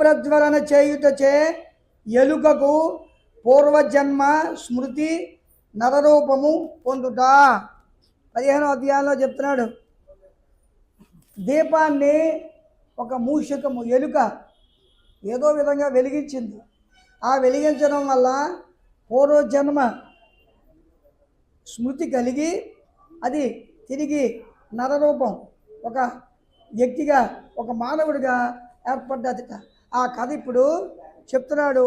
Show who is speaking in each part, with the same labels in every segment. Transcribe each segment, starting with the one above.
Speaker 1: ప్రజ్వలన చేయుటచే ఎలుకకు పూర్వజన్మ స్మృతి నరరూపము పొందుట. పదిహేనో అధ్యాయంలో చెప్తున్నాడు. దీపాన్ని ఒక మూషికము ఎలుక ఏదో విధంగా వెలిగించింది. ఆ వెలిగించడం వల్ల పూర్వజన్మ స్మృతి కలిగి అది తిరిగి నరరూపం ఒక వ్యక్తిగా ఒక మానవుడిగా ఏర్పడ్డదట. ఆ కథ ఇప్పుడు చెప్తున్నాడు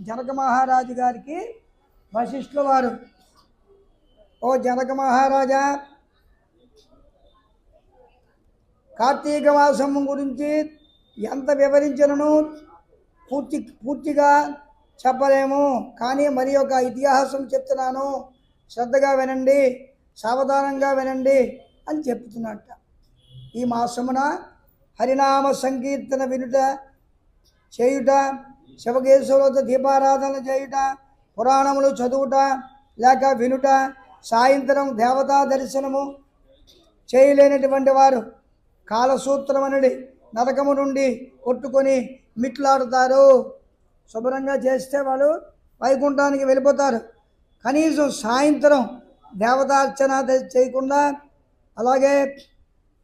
Speaker 1: జనక మహారాజు గారికి వశిష్ఠుల వారు. ఓ జనక మహారాజా కార్తీక మాసం గురించి ఎంత వివరించినను పూర్తి పూర్తిగా చెప్పలేము. కానీ మరి ఒక ఇతిహాసం చెప్తున్నాను. శ్రద్ధగా వినండి సావధానంగా వినండి అని చెప్తున్నట్ట. ఈ మాసమున హరినామ సంకీర్తన వినుట చేయుట శివకేశ్వరత దీపారాధన చేయుట పురాణములు చదువుట లేక వినుట సాయంత్రం దేవతా దర్శనము చేయలేనటువంటి వారు కాలసూత్రమనుడి నరకము నుండి కొట్టుకొని మిట్లాడుతారు. శుభ్రంగా చేస్తే వాళ్ళు వైకుంఠానికి వెళ్ళిపోతారు. కనీసం సాయంత్రం దేవతార్చన చేయకుండా అలాగే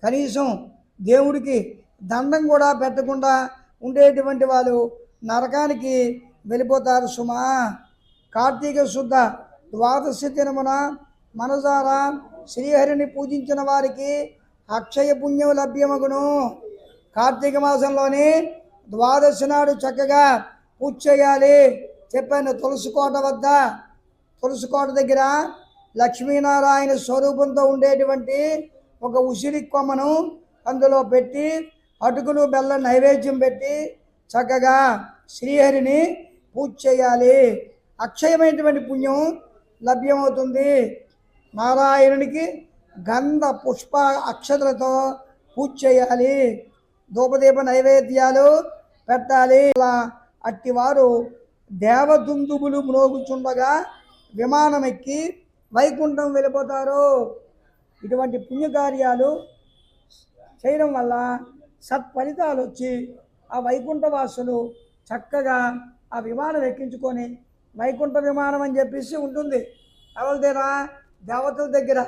Speaker 1: కనీసం దేవుడికి దండం కూడా పెట్టకుండా ఉండేటువంటి వాళ్ళు నరకానికి వెళ్ళిపోతారు సుమా. కార్తీక శుద్ధ ద్వాదశి దినమున మనసారా శ్రీహరిని పూజించిన వారికి అక్షయ పుణ్యం లభ్యమగును. కార్తీక మాసంలోని ద్వాదశి నాడు చక్కగా పూజ చేయాలి. చెప్పాను తులసికోట వద్ద. తులసికోట దగ్గర లక్ష్మీనారాయణ స్వరూపంతో ఉండేటువంటి ఒక ఉసిరి కొమ్మను అందులో పెట్టి అటుకులు బెల్లం నైవేద్యం పెట్టి చక్కగా శ్రీహరిని పూజ చేయాలి. అక్షయమైనటువంటి పుణ్యం లభ్యమవుతుంది. నారాయణునికి గంధ పుష్ప అక్షతలతో పూజ చేయాలి. ధూపదీప నైవేద్యాలు పెట్టాలి. అలా అట్టివారు దేవదుందుబులు మ్రోగుచుండగా విమానం ఎక్కి వైకుంఠం వెళ్ళిపోతారు. ఇటువంటి పుణ్యకార్యాలు చేయడం వల్ల సత్ఫలితాలు వచ్చి ఆ వైకుంఠ వాసులు చక్కగా ఆ విమానం ఎక్కించుకొని వైకుంఠ విమానం అని చెప్పేసి ఉంటుంది. ఎవరి దగ్గర? దేవతల దగ్గర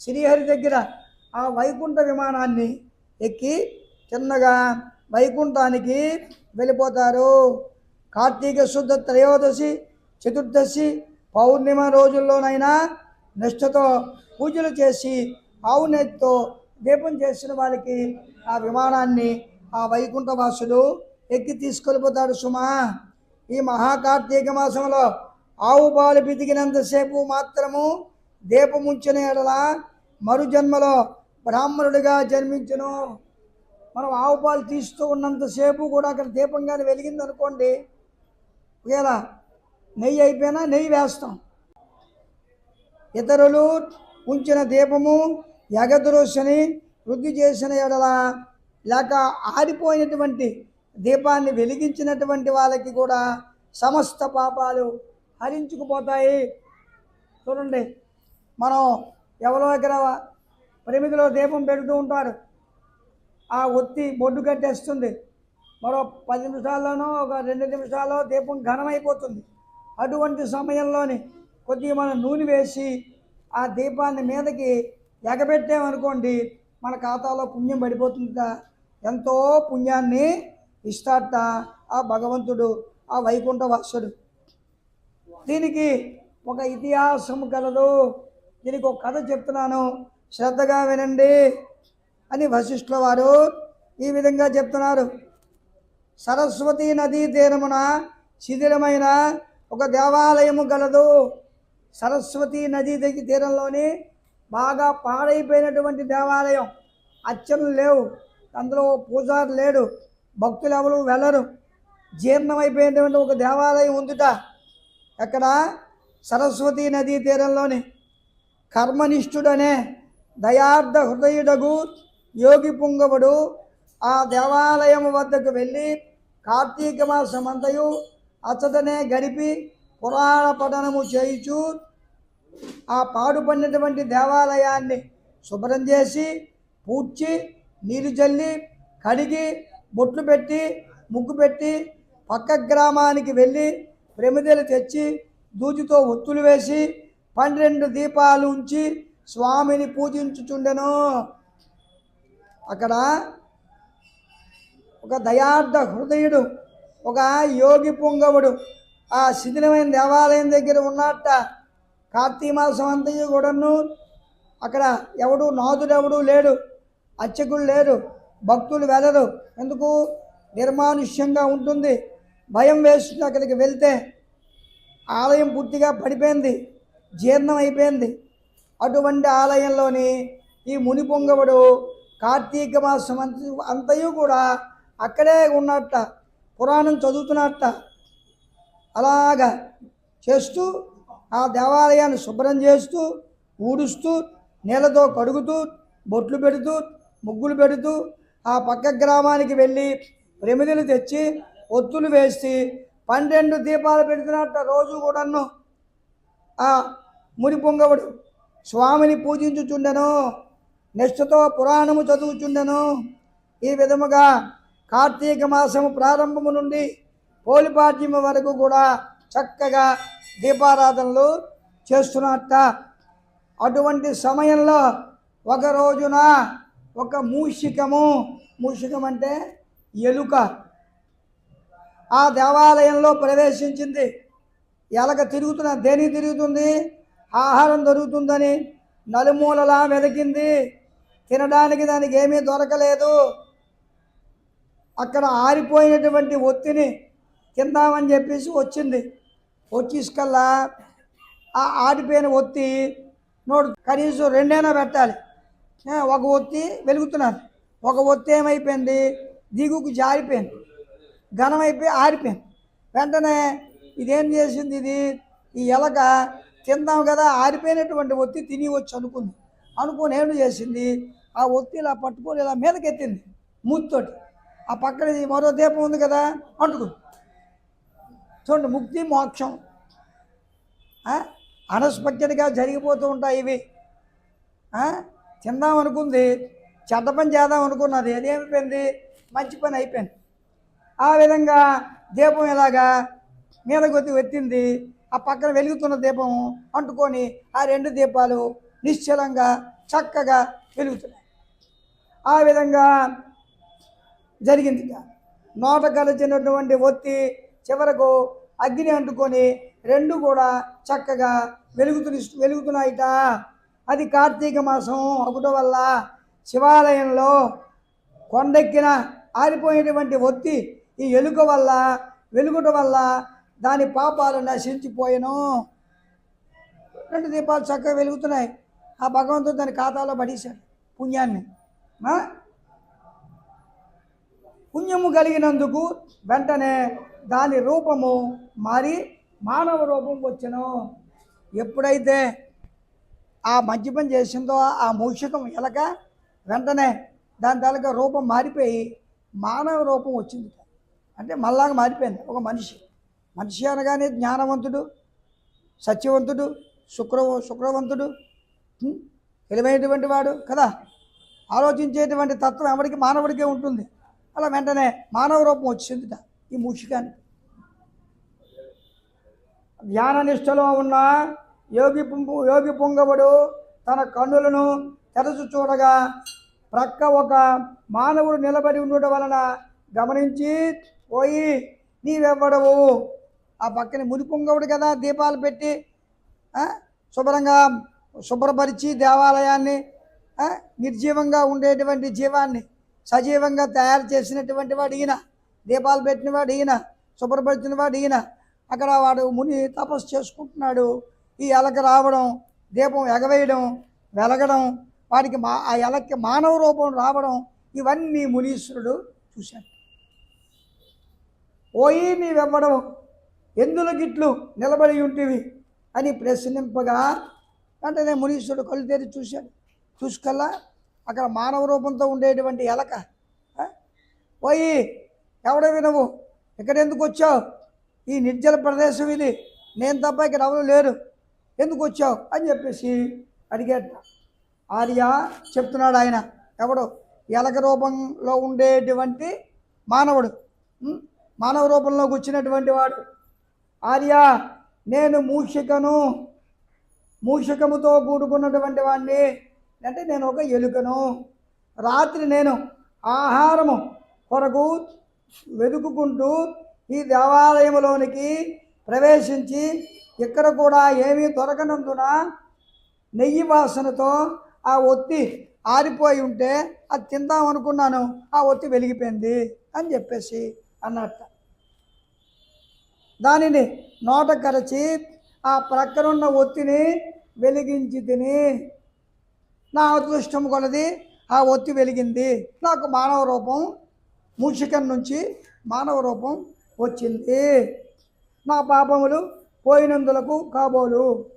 Speaker 1: శ్రీహరి దగ్గర ఆ వైకుంఠ విమానాన్ని ఎక్కి చిన్నగా వైకుంఠానికి వెళ్ళిపోతారు. కార్తీక శుద్ధ త్రయోదశి చతుర్దశి పౌర్ణిమ రోజుల్లోనైనా నిష్ఠతో పూజలు చేసి ఆవు దీపం చేసిన వాళ్ళకి ఆ విమానాన్ని ఆ వైకుంఠ వాసుడు ఎక్కి తీసుకెళ్ళిపోతాడు సుమా. ఈ మహాకార్తీక మాసంలో ఆవు పాలు పితికినంతసేపు మాత్రము దీపముంచిన ఎడల మరు జన్మలో బ్రాహ్మణుడిగా జన్మించను. మనం ఆవు పాలు తీస్తూ ఉన్నంతసేపు కూడా అక్కడ దీపం కానీ వెలిగింది అనుకోండి ఒకవేళ నెయ్యి అయిపోయినా నెయ్యి వేస్తాం. ఇతరులు ఉంచిన దీపము ఎగదురుసని వృద్ధి చేసిన ఎడల లేక ఆరిపోయినటువంటి దీపాన్ని వెలిగించినటువంటి వాళ్ళకి కూడా సమస్త పాపాలు హరించుకుపోతాయి. చూడండి మనం ఎవరో దగ్గర ప్రేమికులో దీపం పెడుతూ ఉంటారు. ఆ ఒత్తి బొడ్డు కట్టేస్తుంది. మరో పది నిమిషాల్లోనో ఒక రెండు నిమిషాల్లో దీపం ఘనమైపోతుంది. అటువంటి సమయంలోని కొద్దిగా మనం నూనె వేసి ఆ దీపాన్ని మీదకి ఎగబెట్టామనుకోండి మన ఖాతాలో పుణ్యం పడిపోతుందట ఎంతో పుణ్యాన్ని ఇస్తాట ఆ భగవంతుడు ఆ వైకుంఠ వాసుడు దీనికి ఒక ఇతిహాసం కలదు. దీనికి ఒక కథ చెప్తున్నాను. శ్రద్ధగా వినండి అని వశిష్ఠుల వారు ఈ విధంగా చెప్తున్నారు. సరస్వతి నదీ తీరమున శిథిలమైన ఒక దేవాలయము గలదు సరస్వతి నదీ తీరంలోని బాగా పాడైపోయినటువంటి దేవాలయం. అర్చనలు లేవు. అందులో పూజారు లేడు. భక్తులు ఎవరు వెళ్ళరు. జీర్ణమైపోయినటువంటి ఒక దేవాలయం ఉందిట. ఎక్కడ? సరస్వతి నదీ తీరంలోని కర్మనిష్ఠుడనే దయార్థ హృదయుడగు యోగి పుంగవుడు ఆ దేవాలయం వద్దకు వెళ్ళి కార్తీక మాసమంతయు అచ్చటనే గడిపి పురాణ పఠనము చేయుచు ఆ పాడుపడినటువంటి దేవాలయాన్ని శుభ్రం చేసి పూడ్చి నీరు చల్లి కడిగి బొట్లు పెట్టి ముగ్గు పెట్టి పక్క గ్రామానికి వెళ్ళి ప్రమిదలు తెచ్చి దూదితో ఒత్తులు వేసి పన్నెండు దీపాలు ఉంచి స్వామిని పూజించుచుండెను. అక్కడ ఒక దయార్థ హృదయుడు ఒక యోగి పొంగవుడు ఆ శిథిలమైన దేవాలయం దగ్గర ఉన్నట్ట కార్తీక మాసం అంతయు కూడాను అక్కడ ఎవడు నాదుడెవడు లేడు అర్చకులు లేరు భక్తులు వెళ్ళరు ఎందుకు? నిర్మానుష్యంగా ఉంటుంది. భయం వేస్తుంది అక్కడికి వెళ్తే. ఆలయం పూర్తిగా పడిపోయింది. జీర్ణం అయిపోయింది. అటువంటి ఆలయంలోని ఈ ముని పొంగవుడు కార్తీక మాసం అంత అంతయు కూడా అక్కడే ఉన్నట్ట పురాణం చదువుతున్నట్ట అలాగా చేస్తూ ఆ దేవాలయాన్ని శుభ్రం చేస్తూ ఊడుస్తూ నీళ్ళతో కడుగుతూ బొట్లు పెడుతూ ముగ్గులు పెడుతూ ఆ పక్క గ్రామానికి వెళ్ళి ప్రమిదలు తెచ్చి ఒత్తులు వేసి పన్నెండు దీపాలు పెడుతున్నట్ట రోజు కూడాను. ఆ ముని పొంగవుడు స్వామిని పూజించుచుండెను నిష్ఠతో పురాణము చదువుచుండెను. ఈ విధముగా కార్తీక మాసము ప్రారంభము నుండి పోలిపాడ్యము వరకు కూడా చక్కగా దీపారాధనలు చేస్తున్నట్ట. అటువంటి సమయంలో ఒక రోజున ఒక మూషికము మూషికం అంటే ఎలుక. ఆ దేవాలయంలో ప్రవేశించింది. ఎలక తిరుగుతున్న దేని తిరుగుతుంది? ఆహారం దొరుకుతుందని నలుమూలలా వెలికింది తినడానికి దానికి ఏమీ దొరకలేదు. అక్కడ ఆరిపోయినటువంటి ఒత్తిని తిందామని చెప్పేసి వచ్చింది. వచ్చేసుకల్లా ఆ ఆడిపోయిన ఒత్తి నోడు కనీసం రెండైనా పెట్టాలి. ఒక ఒత్తి వెలుగుతున్నారు ఒక ఒత్తి ఏమైపోయింది? దిగుకు జారిపోయింది. ఘనం అయిపోయి ఆరిపోయింది. వెంటనే ఇదేం చేసింది ఇది? ఈ ఎలక తిందాం కదా ఆరిపోయినటువంటి ఒత్తి తినివచ్చు అనుకుంది. అనుకుని ఏం చేసింది? ఆ ఒత్తి ఇలా పట్టుకొని ఇలా మీదకెత్తింది మూతితోటి. ఆ పక్కన మరో దీపం ఉంది కదా అంటుకుంది. చూడండి ముక్తి మోక్షం. అనస్పత్యనిగా జరిగిపోతూ ఉంటాయి ఇవి. తిందాం అనుకుంది చెడ్డ పని చేద్దాం అనుకున్నది అదేమైపోయింది మంచి పని అయిపోయింది. ఆ విధంగా దీపం ఇలాగా మీద కొద్ది వచ్చింది ఆ పక్కన వెలుగుతున్న దీపం అంటుకొని ఆ రెండు దీపాలు నిశ్చలంగా చక్కగా వెలుగుతున్నాయి. ఆ విధంగా జరిగింది ఇక. నోట కలిచినటువంటి ఒత్తి చివరకు అగ్ని అంటుకొని రెండు కూడా చక్కగా వెలుగుతుని వెలుగుతున్నాయిట. అది కార్తీక మాసం ఒకటి వల్ల శివాలయంలో కొండెక్కిన ఆరిపోయినటువంటి ఒత్తి ఈ ఎలుక వల్ల వెలుగుట వల్ల దాని పాపాలు నశించిపోయెను. రెండు దీపాలు చక్కగా వెలుగుతున్నాయి. ఆ భగవంతుడు దాని ఖాతాలో పడేశాడు పుణ్యాన్ని. పుణ్యము కలిగినందుకు వెంటనే దాని రూపము మారి మానవ రూపం వచ్చను. ఎప్పుడైతే ఆ మంచి పని చేసిందో ఆ మూషికం ఎలక వెంటనే దాని తాలూకా రూపం మారిపోయి మానవ రూపం వచ్చింది. అంటే మళ్ళాగా మారిపోయింది. ఒక మనిషి. మనిషి అనగానే జ్ఞానవంతుడు సత్యవంతుడు శుక్ర శుక్రవంతుడు తెలివైనటువంటి వాడు కదా. ఆలోచించేటువంటి తత్వం ఎవరికి మానవుడికే ఉంటుంది. అలా వెంటనే మానవ రూపం వచ్చిందిట. ఈ మూషికానికి ధ్యాన నిష్టలో ఉన్న యోగి పుంపు యోగి పొంగవుడు తన కన్నులను తెరచు చూడగా ప్రక్క ఒక మానవుడు నిలబడి ఉండటం వలన గమనించి పోయి నీవెవ్వడవు? ఆ పక్కన మునిపొంగవుడు కదా దీపాలు పెట్టి శుభ్రంగా శుభ్రపరిచి దేవాలయాన్ని నిర్జీవంగా ఉండేటువంటి జీవాన్ని సజీవంగా తయారు చేసినటువంటి వాడు ఈయన. దీపాలు పెట్టినవాడు ఈయన శుభ్రపరిచిన వాడు ఈయన. అక్కడ వాడు ముని తపస్సు చేసుకుంటున్నాడు. ఈ ఎలక రావడం దీపం ఎగవేయడం వెలగడం వాడికి మా ఆ ఎలక్కి మానవ రూపం రావడం ఇవన్నీ మునీశ్వరుడు చూశాడు. పోయి నీవెవ్వడం ఎందుల గిట్లు నిలబడి ఉంటివి అని ప్రశ్నింపగా వెంటనే మునీశ్వరుడు కళ్ళు తెరి చూశాడు. చూసుకల్లా అక్కడ మానవ రూపంతో ఉండేటువంటి ఎలక పోయి ఎవడవి నువ్వు? ఇక్కడ ఎందుకు వచ్చావు? ఈ నిర్జల ప్రదేశం ఇది. నేను తప్ప ఇక్కడ ఎవరు లేరు. ఎందుకు వచ్చావు? అని చెప్పేసి అడిగాడు ఆర్య చెప్తున్నాడు ఆయన. ఎవడు? ఎలక రూపంలో ఉండేటువంటి మానవుడు. మానవ రూపంలోకి వచ్చినటువంటి వాడు. ఆర్య నేను మూషికను. మూషికముతో కూడుకున్నటువంటి వాడిని అంటే నేను ఒక ఎలుకను. రాత్రి నేను ఆహారము కొరకు వెతుకుకుంటూ ఈ దేవాలయంలోనికి ప్రవేశించి ఇక్కడ కూడా ఏమీ దొరకనందున నెయ్యి వాసనతో ఆ ఒత్తి ఆరిపోయి ఉంటే అది తిందాం అనుకున్నాను. ఆ ఒత్తి వెలిగిపోయింది అని చెప్పేసి అన్నట్ట. దానిని నోట కరచి ఆ ప్రక్కనున్న ఒత్తిని వెలిగించి తిని నా అదృష్టం కొలది ఆ ఒత్తి వెలిగింది. నాకు మానవ రూపం మూషికం నుంచి మానవ రూపం వచ్చింది. నా పాపములు పోయినందులకు కాబోలు.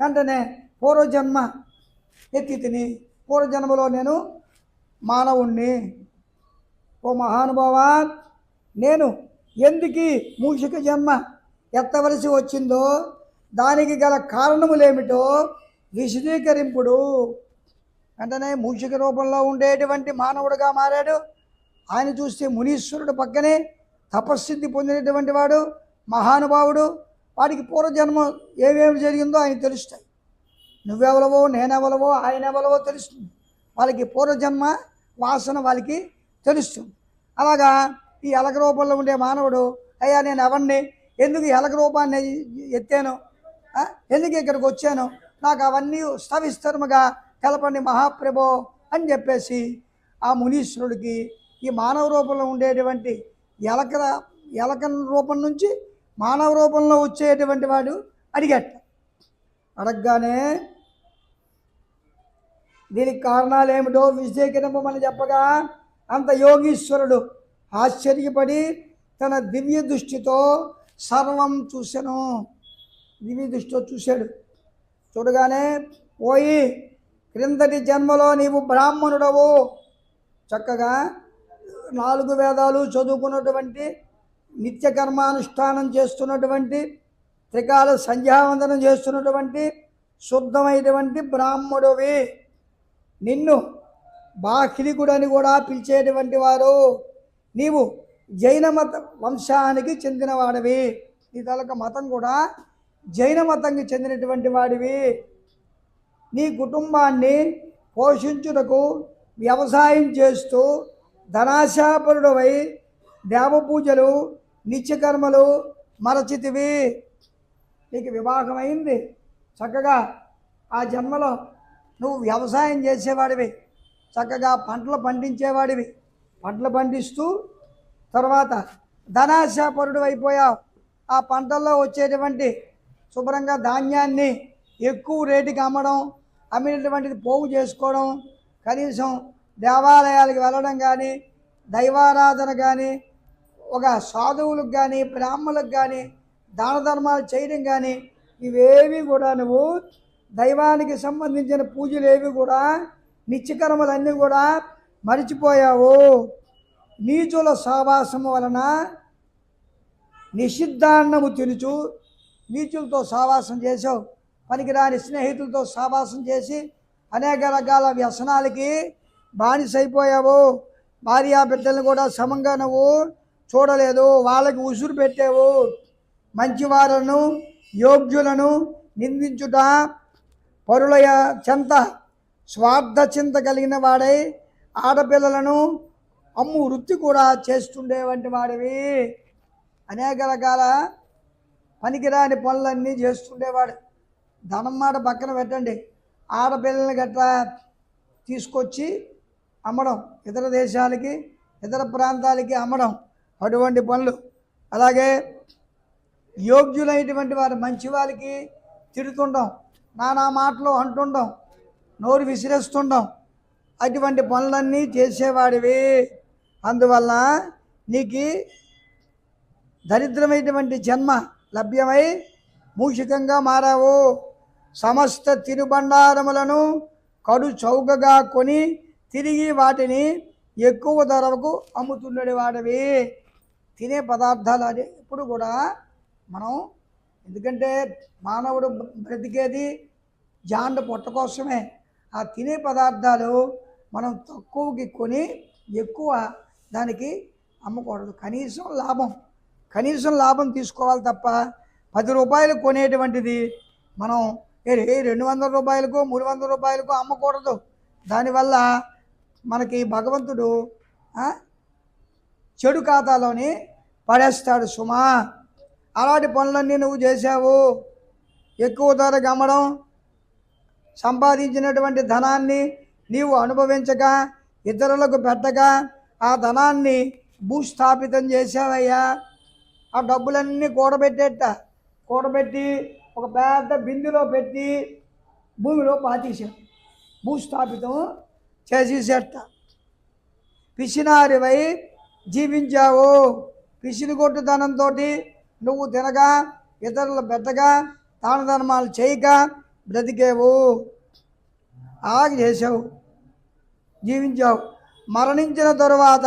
Speaker 1: వెంటనే పూర్వజన్మ ఎత్తి తిని పూర్వజన్మలో నేను మానవుణ్ణి. ఓ మహానుభావా నేను ఎందుకు మూషిక జన్మ ఎత్తవలసి వచ్చిందో దానికి గల కారణములేమిటో విశదీకరింపుడు. వెంటనే మూషిక రూపంలో ఉండేటువంటి మానవుడుగా మారాడు. ఆయన చూస్తే మునీశ్వరుడు పక్కనే తపస్సిద్ధి పొందినటువంటి వాడు మహానుభావుడు. వాడికి పూర్వజన్మ ఏమేమి జరిగిందో ఆయన తెలుస్తాయి. నువ్వెవలవో నేనెవలవో ఆయన ఎవలవో తెలుస్తుంది. వాళ్ళకి పూర్వజన్మ వాసన వాళ్ళకి తెలుస్తుంది. అలాగా ఈ ఎలక రూపంలో ఉండే మానవుడు అయ్యా నేను ఎవరిని ఎందుకు ఈ ఎలక రూపాన్ని ఎత్తాను? ఎందుకు ఇక్కడికి వచ్చాను? నాకు అవన్నీ సవిస్తరముగా తెలపండి మహాప్రభో అని చెప్పేసి ఆ మునీశ్వరుడికి ఈ మానవ రూపంలో ఉండేటువంటి ఎలక ఎలక రూపం నుంచి మానవ రూపంలో వచ్చేటువంటి వాడు అడిగట. అడగగానే దీనికి కారణాలు ఏమిటో విశేఖరింపమని చెప్పగా అంత యోగీశ్వరుడు ఆశ్చర్యపడి తన దివ్య దృష్టితో సర్వం చూశాను. దివ్య దృష్టితో చూశాడు. చూడగానే పోయి క్రిందటి జన్మలో నీవు బ్రాహ్మణుడవు. చక్కగా నాలుగు వేదాలు చదువుకున్నటువంటి నిత్య కర్మానుష్ఠానం చేస్తున్నటువంటి త్రికాల సంధ్యావందనం చేస్తున్నటువంటి శుద్ధమైనటువంటి బ్రాహ్మడువి. నిన్ను బాహ్లికుడని కూడా పిలిచేటువంటి వారు నీవు జైన మత వంశానికి చెందినవాడివి. నీ తలక మతం కూడా జైన మతంకి చెందినటువంటి వాడివి. నీ కుటుంబాన్ని పోషించుటకు వ్యవసాయం చేస్తూ ధనాశాపరుడవై దేవపూజలు నిత్యకర్మలు మరచితివి. నీకు వివాహమైంది. చక్కగా ఆ జన్మలో నువ్వు వ్యవసాయం చేసేవాడివి. చక్కగా పంటలు పండించేవాడివి. పంటలు పండిస్తూ తర్వాత ధనాశాపరుడు అయిపోయావు. ఆ పంటల్లో వచ్చేటువంటి శుభ్రంగా ధాన్యాన్ని ఎక్కువ రేటుకి అమ్మడం అమ్మినటువంటిది పోగు చేసుకోవడం కనీసం దేవాలయాలకు వెళ్ళడం కానీ దైవారాధన కానీ ఒక సాధువులకు కానీ బ్రాహ్మణులకు కానీ దాన ధర్మాలు చేయడం కానీ ఇవేవి కూడా నువ్వు దైవానికి సంబంధించిన పూజలు ఏవి కూడా నిత్యకర్మలన్నీ కూడా మరిచిపోయావు. నీచుల సావాసము వలన నిషిద్ధాన్నము తినుచు నీచులతో సావాసం చేసావు పనికిరాని స్నేహితులతో సావాసం చేసి అనేక రకాల వ్యసనాలకి బానిసైపోయావు భార్యా బిడ్డలను కూడా సమంగా నువ్వు చూడలేదు వాళ్ళకి ఉసురు పెట్టావు. మంచివారులను యోగ్యులను నిందించుట పరుల చెంత. స్వార్థ చింత కలిగిన వాడై ఆడపిల్లలను అమ్ము వృత్తి కూడా చేస్తుండే వంటి వాడివి. అనేక రకాల పనికిరాని పనులన్నీ చేస్తుండేవాడు ధనం మాట పక్కన పెట్టండి. ఆడపిల్లల్ని గట్రా తీసుకొచ్చి అమ్మడం. ఇతర దేశాలకి ఇతర ప్రాంతాలకి అమ్మడం అటువంటి పనులు. అలాగే యోగ్యులైనటువంటి వారు మంచి వాళ్ళకి తిడుతుండం నానా మాటలు అంటుండం నోరు విసిరేస్తుండం అటువంటి పనులన్నీ చేసేవాడివి. అందువల్ల నీకు దరిద్రమైనటువంటి జన్మ లభ్యమై మూషికంగా మారావు. సమస్త తినుబండారములను కడు చౌకగా కొని తిరిగి వాటిని ఎక్కువ ధరకు అమ్ముతుండేది వాటివి తినే పదార్థాలు అది. ఇప్పుడు కూడా మనం ఎందుకంటే మానవుడు బ్రతికేది జాండ పొట్ట కోసమే. ఆ తినే పదార్థాలు మనం తక్కువకి కొని ఎక్కువ దానికి అమ్మకూడదు. కనీసం లాభం. కనీసం లాభం తీసుకోవాలి తప్ప పది రూపాయలు కొనేటువంటిది మనం రెండు వందల రూపాయలకు మూడు వందల రూపాయలకు అమ్మకూడదు. దానివల్ల మనకి భగవంతుడు చెడు ఖాతాలోని పడేస్తాడు సుమా. అలాంటి పనులన్నీ నువ్వు చేశావు. ఎక్కువ ధర గమ్మడం సంపాదించినటువంటి ధనాన్ని నీవు అనుభవించక ఇతరులకు పెట్టక ఆ ధనాన్ని భూస్థాపితం చేసావయ్యా ఆ డబ్బులన్నీ కూడబెట్టేట కూడబెట్టి ఒక పెద్ద బిందులో పెట్టి భూమిలో పాతేశావు. భూస్థాపితం చేసేసేట. పిసినారివై జీవించావు. పిసినిగొట్టుదనంతో నువ్వు తినగా ఇతరులు పెట్టగా దాన ధర్మాలు చేయక బ్రతికేవు. అలాగే చేసావు జీవించావు. మరణించిన తరువాత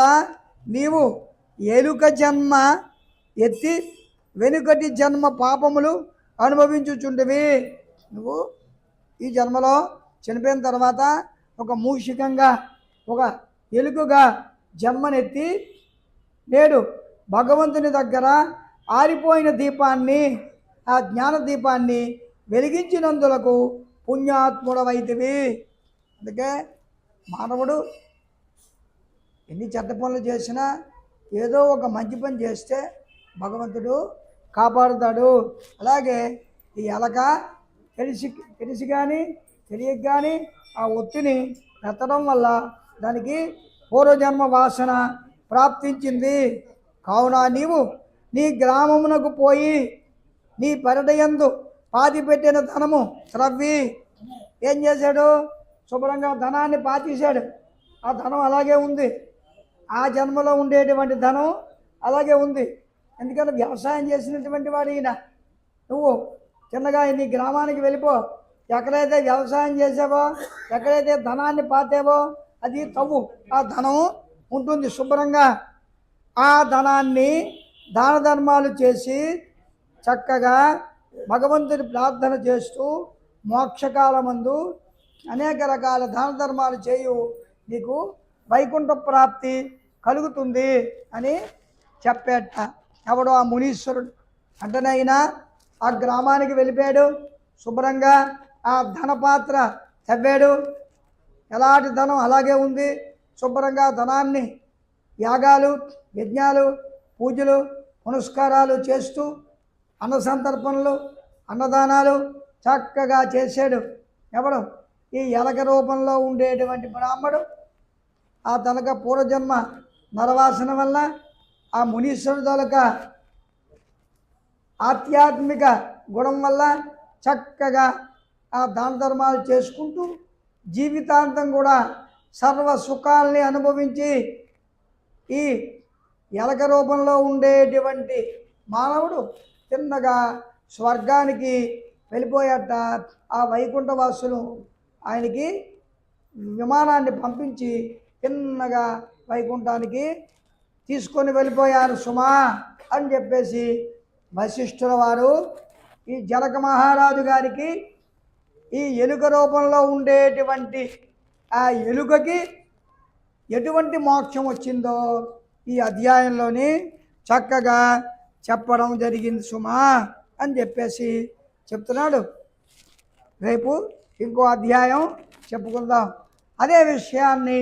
Speaker 1: నీవు ఎలుక జన్మ ఎత్తి వెనుకటి జన్మ పాపములు అనుభవించుచుంటివి నువ్వు ఈ జన్మలో చనిపోయిన తర్వాత ఒక మూషికంగా ఒక ఎలుకగా జన్మనెత్తి నేడు భగవంతుని దగ్గర ఆరిపోయిన దీపాన్ని ఆ జ్ఞాన దీపాన్ని వెలిగించినందులకు పుణ్యాత్ముడవైతివి అందుకే మానవుడు ఎన్ని చెత్త పనులు చేసినా ఏదో ఒక మంచి పని చేస్తే భగవంతుడు కాపాడుతాడు. అలాగే ఈ ఎలక తెలిసి తెలిసి కానీ తెలియక కానీ ఆ ఒత్తిని పెట్టడం వల్ల దానికి పూర్వజన్మ వాసన ప్రాప్తించింది. కావున నీవు నీ గ్రామమునకు పోయి నీ పెరటయందు పాతి పెట్టిన ధనము త్రవ్వి. ఏం చేశాడు? శుభ్రంగా ధనాన్ని పాతీసాడు ఆ ధనం అలాగే ఉంది. ఆ జన్మలో ఉండేటువంటి ధనం అలాగే ఉంది. ఎందుకంటే వ్యవసాయం చేసినటువంటి వాడు ఈయన. నువ్వు చిన్నగా నీ గ్రామానికి వెళ్ళిపో. ఎక్కడైతే వ్యవసాయం చేసావో ఎక్కడైతే ధనాన్ని పాతేవో అది తవ్వు. ఆ ధనం ఉంటుంది శుభ్రంగా. ఆ ధనాన్ని దాన ధర్మాలు చేసి చక్కగా భగవంతుని ప్రార్థన చేస్తూ మోక్షకాలమందు అనేక రకాల దాన ధర్మాలు చేయు నీకు వైకుంఠ ప్రాప్తి కలుగుతుంది అని చెప్పేట. ఎవడో ఆ మునీశ్వరుడు. అంటనైనా ఆ గ్రామానికి వెళ్ళిపోయాడు శుభ్రంగా ఆ ధనపాత్ర తవ్వాడు ఎలాంటి ధనం అలాగే ఉంది. శుభ్రంగా ధనాన్ని యాగాలు యజ్ఞాలు పూజలు పునస్కారాలు చేస్తూ అన్న సంతర్పణలు అన్నదానాలు చక్కగా చేశాడు. ఎవడు? ఈ ఎలక రూపంలో ఉండేటువంటి బ్రాహ్మడు. ఆ తనక పూర్వజన్మ నరవాసన వల్ల ఆ మునీశ్వరు తలక ఆధ్యాత్మిక గుణం వల్ల చక్కగా ఆ దాన ధర్మాలు చేసుకుంటూ జీవితాంతం కూడా సర్వ సుఖాల్ని అనుభవించి ఈ ఎలక రూపంలో ఉండేటువంటి మానవుడు చిన్నగా స్వర్గానికి వెళ్ళిపోయాట. ఆ వైకుంఠవాసులు ఆయనకి విమానాన్ని పంపించి చిన్నగా వైకుంఠానికి తీసుకొని వెళ్ళిపోయారు. సుమా అని చెప్పేసి వశిష్ఠుల వారు ఈ జనక మహారాజు గారికి ఈ ఎలుక రూపంలో ఉండేటువంటి ఆ ఎలుకకి ఎటువంటి మోక్షం వచ్చిందో ఈ అధ్యాయంలోని చక్కగా చెప్పడం జరిగింది సుమా అని చెప్పేసి చెప్తున్నాడు. రేపు ఇంకో అధ్యాయం చెప్పుకుందాం. అదే విషయాన్ని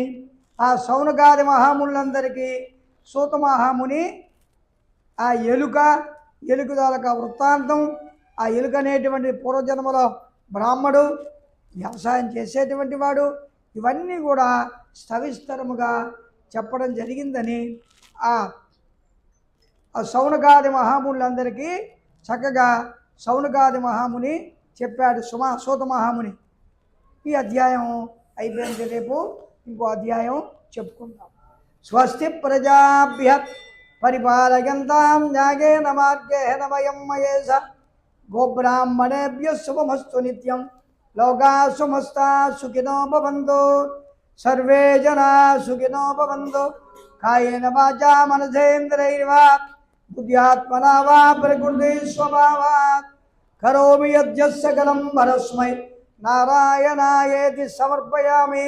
Speaker 1: ఆ సౌనకాది మహాములందరికీ సూత మహాముని ఆ ఎలుక ఎలుక తాలూక వృత్తాంతం ఆ ఎలుక అనేటువంటి పూర్వజన్మలో బ్రాహ్మడు వ్యవసాయం చేసేటువంటి వాడు ఇవన్నీ కూడా సవిస్తరముగా చెప్పడం జరిగిందని ఆ ఆ సౌనకాది మహామునులందరికీ చక్కగా సౌనకాది మహాముని చెప్పాడు సుమా సూత మహాముని. ఈ అధ్యాయం అయిపోయింది రేపు ఇంకో అధ్యాయం చెప్పుకుందాం. స్వస్తి ప్రజాభ్య పరిపాలయంతాం న్యాగేన మార్గేణ వయం మయేష గోబ్రాహ్మణేభ్య శుభమస్తు నిత్యం లోకా సమస్తా సుఖినో భవంతు సర్వే జనా సుఖినో భవంతు కాయేన వాచా మనసేంద్రైర్వా బుద్ధ్యాత్మనా వా ప్రకృతి స్వభావాత్ కరోమి యజ్ఞ సకలం పరస్మై నారాయణాయేతి సమర్పయామి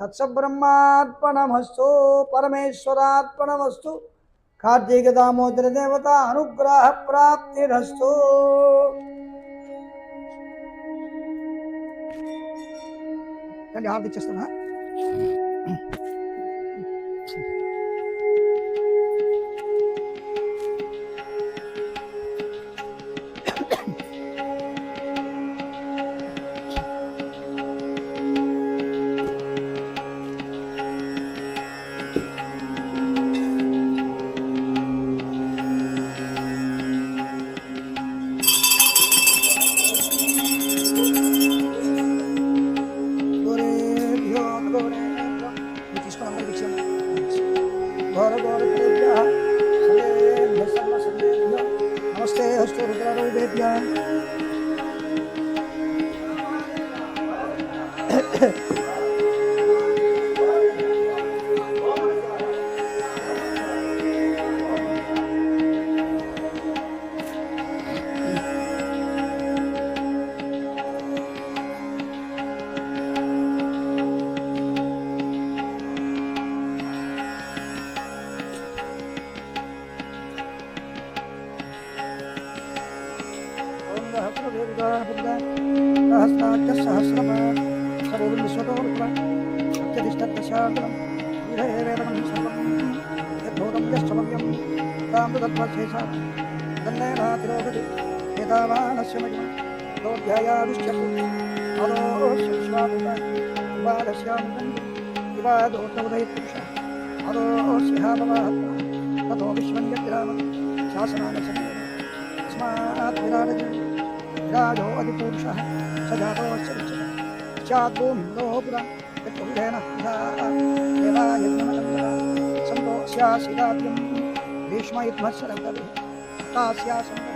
Speaker 1: తత్సబ్రహ్మార్పణమస్తు పరమేశ్వరార్పణమస్తు కార్తీక దామోదర దేవత అనుగ్రహ ప్రాప్తిరస్తు. రండి హారతి ఇచ్చేస్తున్నా. ധ്യയാവിശ്യു അദോസ്വാമുഖ ഇവാദശ്യാമുഖം ഇവാദോട്ടമുദയപുരുഷ അദോസ്യാമവാത്മ തഥോ വിശ്വന്യഗ്രാമ ശാസനാനസം തസ്മാത് വിരാജ വിരാജോ അതിപുരുഷ സ ജാതോശ്ചരിച്ച പശ്ചാദ്ഭൂമിന്ദോ പുര യത്പുരേണ ദേവായജ്ഞമചന്ദ്ര സന്തോസ്യാസിദാദ്യം ഭീഷ്മ യുദ്ധ സർവകവി താസ്യാ സന്തോഷ